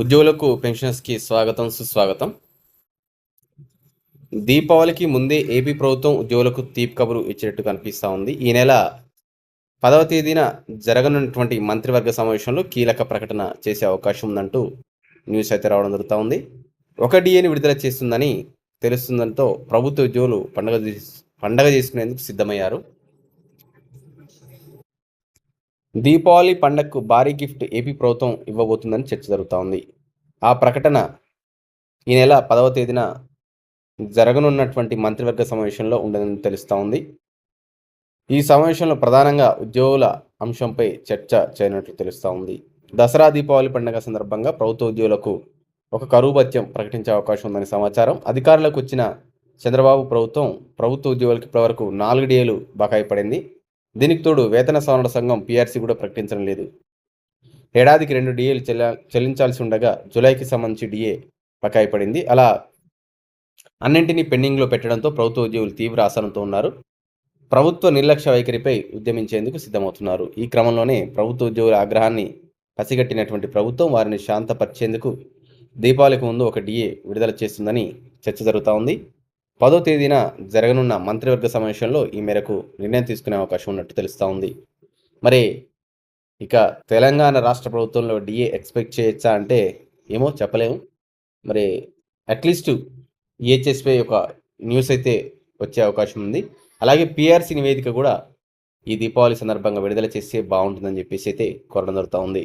ఉద్యోగులకు పెన్షనర్స్కి స్వాగతం సుస్వాగతం. దీపావళికి ముందే ఏపీ ప్రభుత్వం ఉద్యోగులకు తీపి కబురు ఇచ్చినట్టు కనిపిస్తూ ఉంది. ఈ నెల పదవ తేదీన జరగనున్నటువంటి మంత్రివర్గ సమావేశంలో కీలక ప్రకటన చేసే అవకాశం ఉందంటూ న్యూస్ అయితే రావడం జరుగుతూ ఉంది. ఒక డిఏని విడుదల చేస్తుందని తెలుస్తుందంతో ప్రభుత్వ ఉద్యోగులు పండగ పండగ చేసుకునేందుకు సిద్ధమయ్యారు. దీపావళి పండగకు భారీ గిఫ్ట్ ఏపీ ప్రభుత్వం ఇవ్వబోతుందని చర్చ జరుగుతూ ఉంది ఆ ప్రకటన ఈ నెల పదవ తేదీన జరగనున్నటువంటి మంత్రివర్గ సమావేశంలో ఉండదని తెలుస్తూ ఉంది ఈ సమావేశంలో ప్రధానంగా ఉద్యోగుల అంశంపై చర్చ చేయనట్లు తెలుస్తూ ఉంది దసరా దీపావళి పండుగ సందర్భంగా ప్రభుత్వ ఉద్యోగులకు ఒక కరువు భత్యం ప్రకటించే అవకాశం ఉందని సమాచారం. అధికారులకు వచ్చిన చంద్రబాబు ప్రభుత్వం ప్రభుత్వ ఉద్యోగులకు ఇప్పటివరకు నాలుగు డేలు బకాయి పడింది. దీనికి తోడు వేతన సవరణ సంఘం పీఆర్సీ కూడా ప్రకటించడం లేదు. ఏడాదికి రెండు డిఏలు చెల్ల చెల్లించాల్సి ఉండగా జూలైకి సంబంధించి డిఏ బకాయి పడింది అలా అన్నింటినీ పెండింగ్లో పెట్టడంతో ప్రభుత్వ ఉద్యోగులు తీవ్ర ఆసనంతో ఉన్నారు. ప్రభుత్వ నిర్లక్ష్య వైఖరిపై ఉద్యమించేందుకు సిద్ధమవుతున్నారు. ఈ క్రమంలోనే ప్రభుత్వ ఉద్యోగుల ఆగ్రహాన్ని పసిగట్టినటువంటి ప్రభుత్వం వారిని శాంతపరిచేందుకు దీపావళికి ముందు ఒక డిఏ విడుదల చేస్తుందని చర్చ జరుగుతూ ఉంది. పదో తేదీన జరగనున్న మంత్రివర్గ సమావేశంలో ఈ మేరకు నిర్ణయం తీసుకునే అవకాశం ఉన్నట్టు తెలుస్తూ ఉంది. మరి ఇక తెలంగాణ రాష్ట్ర ప్రభుత్వంలో డిఏ ఎక్స్పెక్ట్ చేయొచ్చా అంటే ఏమో చెప్పలేము. మరి అట్లీస్ట్ ఈహెచ్ఎస్పై ఒక న్యూస్ అయితే వచ్చే అవకాశం ఉంది. అలాగే పిఆర్సీ నివేదిక కూడా ఈ దీపావళి సందర్భంగా విడుదల చేస్తే బాగుంటుందని చెప్పేసి అయితే కోరడం జరుగుతూ ఉంది.